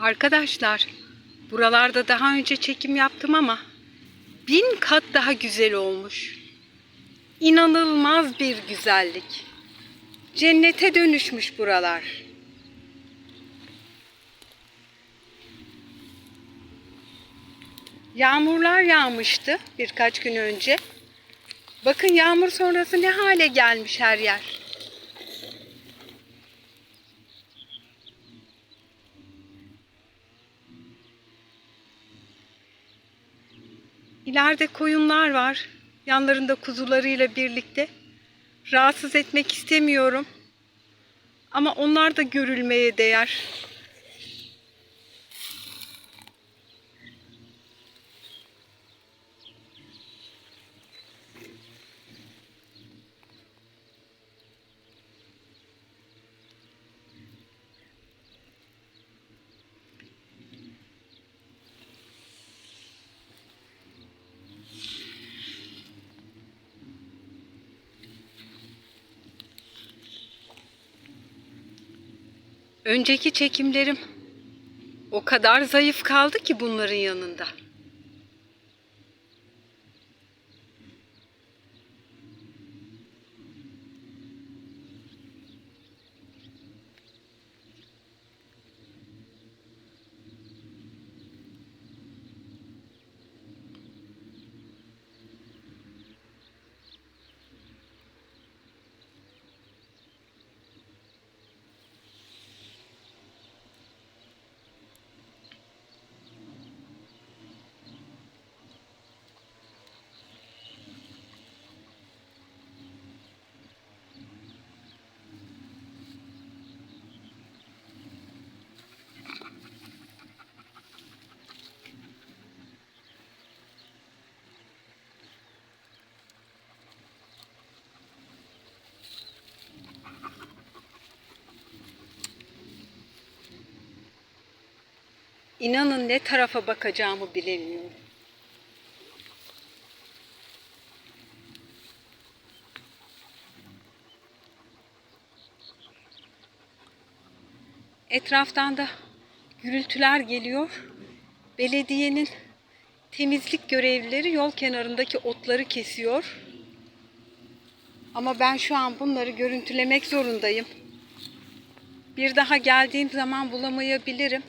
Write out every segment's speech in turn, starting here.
Arkadaşlar, buralarda daha önce çekim yaptım ama bin kat daha güzel olmuş. İnanılmaz bir güzellik. Cennete dönüşmüş buralar. Yağmurlar yağmıştı birkaç gün önce. Bakın yağmur sonrası ne hale gelmiş her yer. İleride koyunlar var. Yanlarında kuzularıyla birlikte. Rahatsız etmek istemiyorum. Ama onlar da görülmeye değer. Önceki çekimlerim o kadar zayıf kaldı ki bunların yanında. İnanın ne tarafa bakacağımı bilemiyorum. Etraftan da gürültüler geliyor. Belediyenin temizlik görevlileri yol kenarındaki otları kesiyor. Ama ben şu an bunları görüntülemek zorundayım. Bir daha geldiğim zaman bulamayabilirim.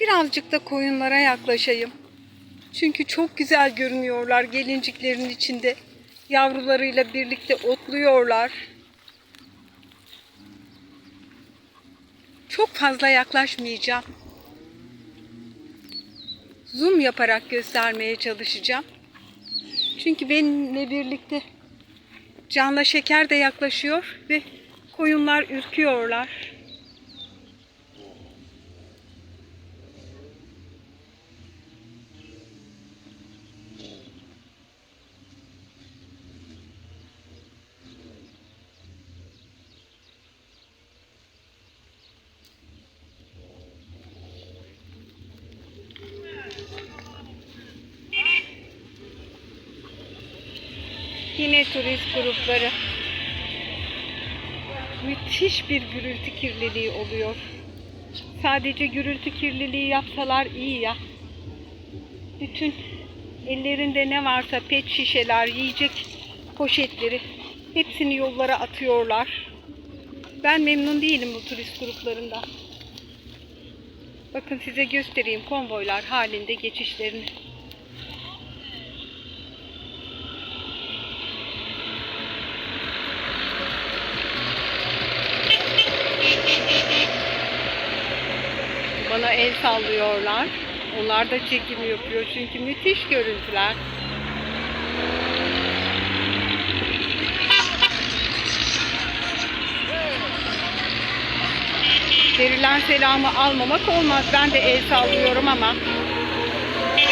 Birazcık da koyunlara yaklaşayım. Çünkü çok güzel görünüyorlar gelinciklerin içinde. Yavrularıyla birlikte otluyorlar. Çok fazla yaklaşmayacağım. Zoom yaparak göstermeye çalışacağım. Çünkü benimle birlikte canla şeker de yaklaşıyor ve koyunlar ürküyorlar. Yine turist grupları. Müthiş bir gürültü kirliliği oluyor. Sadece gürültü kirliliği yapsalar iyi ya. Bütün ellerinde ne varsa pet şişeler, yiyecek poşetleri hepsini yollara atıyorlar. Ben memnun değilim bu turist gruplarından. Bakın size göstereyim konvoylar halinde geçişlerini. Bana el sallıyorlar. Onlar da çekim yapıyor çünkü müthiş görüntüler. Verilen selamı almamak olmaz. Ben de el sallıyorum ama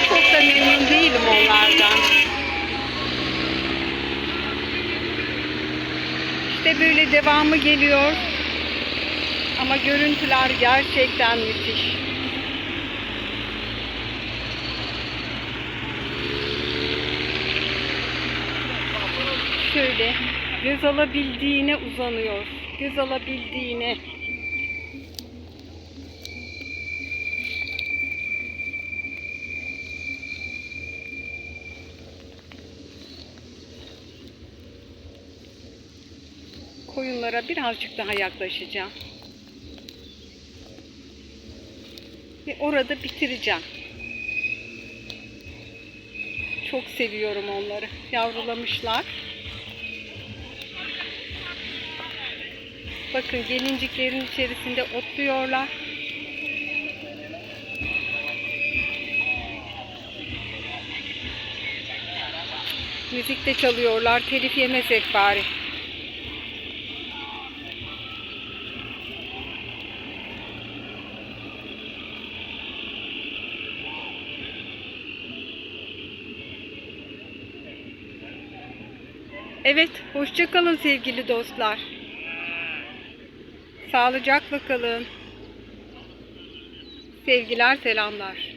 çok da memnun değilim onlardan. İşte böyle devamı geliyor. Ama görüntüler gerçekten müthiş. Şöyle göz alabildiğine uzanıyor. Göz alabildiğine. koyunlara birazcık daha yaklaşacağım. Ve orada bitireceğim. Çok seviyorum onları. Yavrulamışlar. Bakın gelinciklerin içerisinde otluyorlar. Müzik de çalıyorlar. Telif yemesek bari. Evet, hoşça kalın sevgili dostlar. Sağlıcakla kalın. Sevgiler, selamlar.